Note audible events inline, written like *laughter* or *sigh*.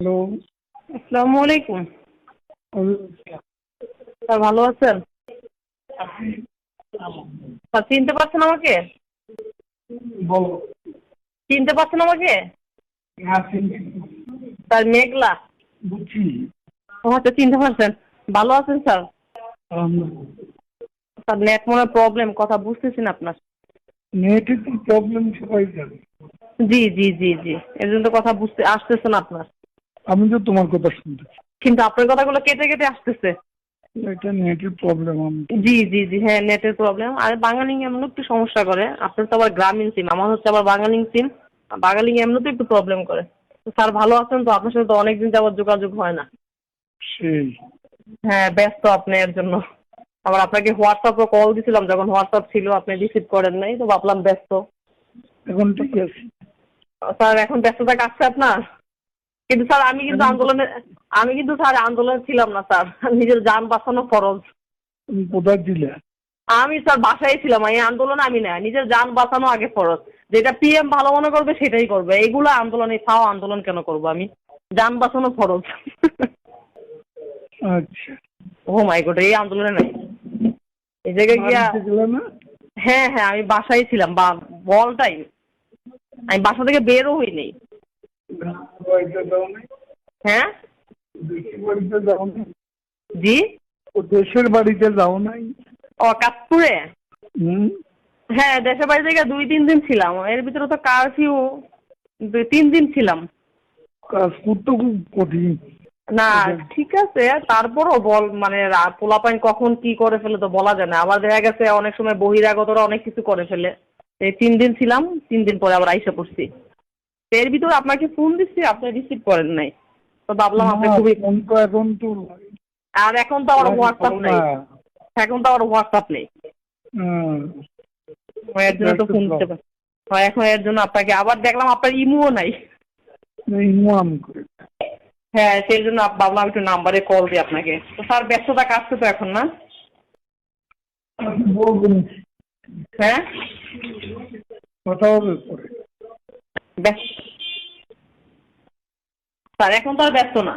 Hello. আসসালামু আলাইকুম sir ভালো আছেন? স্যার চিনতে পারছেন আমাকে? বলো। চিনতে পারছেন আমাকে? হ্যাঁ স্যার মেঘলা। বুঝছি। ও আচ্ছা চিনতে পারছেন। ভালো আছেন স্যার? স্যার নেট মনে প্রবলেম কথা বুঝতেছেন আপনার। নেটের কি প্রবলেম সবাই জানে। জি জি জি জি। এর জন্য তো কথা বুঝতে আসতেছেন আপনার। আমি তো তোমার কথা শুনতেছি কিন্তু আপনার কথাগুলো কেটে কেটে আসতেছে। এটা নেটের প্রবলেম জি জি জি হ্যাঁ নেটের প্রবলেম আর বাঙালি এমন একটু সমস্যা করে। আপনার তো আবার গ্রামীণ সিম আমার হচ্ছে আবার বাঙালি সিম বাঙালি এমন তো একটু প্রবলেম করে। তো স্যার ভালো আছেন তো? আপনার সাথে তো অনেকদিন যাবত যোগাযোগ হয় না। সেই। হ্যাঁ ব্যস্ত আপনি এর জন্য। আবার আপনাকে হোয়াটসঅ্যাপে কল দিছিলাম যখন হোয়াটসঅ্যাপ ছিল আপনি রিসিভ করেন নাই তো ভাবলাম ব্যস্ত। এখন ঠিক আছে? স্যার এখন ব্যস্ততা কাটছে আপনার? কিন্তু স্যার আমি কিন্তু আন্দোলনে আমি কিন্তু স্যার আন্দোলনে ছিলাম না স্যার। *laughs* নিজের যান বাঁচানো ফরজ। কোথায় দিলে আমি স্যার বাসায় ছিলাম এই আন্দোলন আমি না নিজের যান বাঁচানো আগে ফরজ। যেটা পিএম ভালো মনে করবে সেটাই করবে। এইগুলো আন্দোলন এই ফাও আন্দোলন কেন করব আমি? যান বাঁচানো ফরজ। *laughs* আচ্ছা। ও মাই গড এই আন্দোলনে নাই। এই জায়গায় গিয়া হ্যাঁ হ্যাঁ আমি বাসায় ছিলাম বা বল টাইম আমি বাসা থেকে বেরও হই নাই হ্যাঁ? দেশের বাড়িতে যাও নাই জি। ও দেশের বাড়িতে যাও নাই ও কাশপুরে? হুম। হ্যাঁ দেশের বাড়ি থেকে দুই তিন দিন ছিলাম। এর ভিতরে তো কারফিউ দুই তিন দিন ছিলাম। কাজ করতে খুব কঠিন। না ঠিক আছে তারপরও বল মানে পোলাপাইন কখন কি করে ফেলে তো বলা যায় না। আবার দেখা গেছে অনেক সময় বহিরাগতরা অনেক কিছু করে ফেলে। এই তিন দিন ছিলাম তিন দিন পরে আবার আইসা পড়ছি। তো এর ভিতরে আপনাকে ফোন দিচ্ছি আপনি রিসিভ করেন নাই। তো ভাবলাম আপনি খুবই ফোন এখন তো আর এখন তো আমার হোয়াটসঅ্যাপ নেই। এখন তো আমার হোয়াটসঅ্যাপ নেই। হুম। এর জন্য তো ফোন দিতে পারি। এখন এর জন্য আপনাকে আবার দেখলাম আপনার ইমুও নাই। ইমো আমি হ্যাঁ সেই জন্য ভাবলাম একটু নাম্বারে কল দিই আপনাকে। তো স্যার ব্যস্ততা কাটছে তো এখন না। হ্যাঁ? কথা হবে পরে। ব্যস্ত স্যার এখন তো আর ব্যস্ত না